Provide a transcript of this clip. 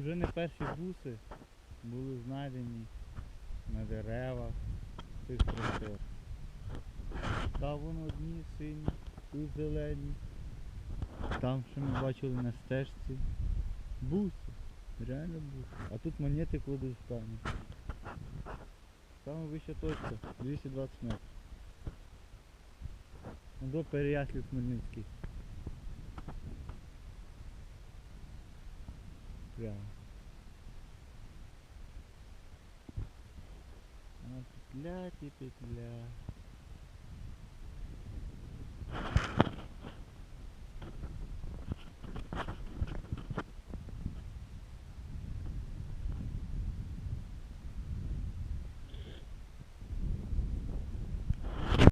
вже не перші буси були знайдені на деревах цих простор. Там вон одні сині, тут зелені. Там, що ми бачили на стежці. Буси. Реально буси. А тут монети кладуть в камінь. Саме вища точка 220 метрів. До Переяслів Хмельницький. Прямо. Она петля і петля.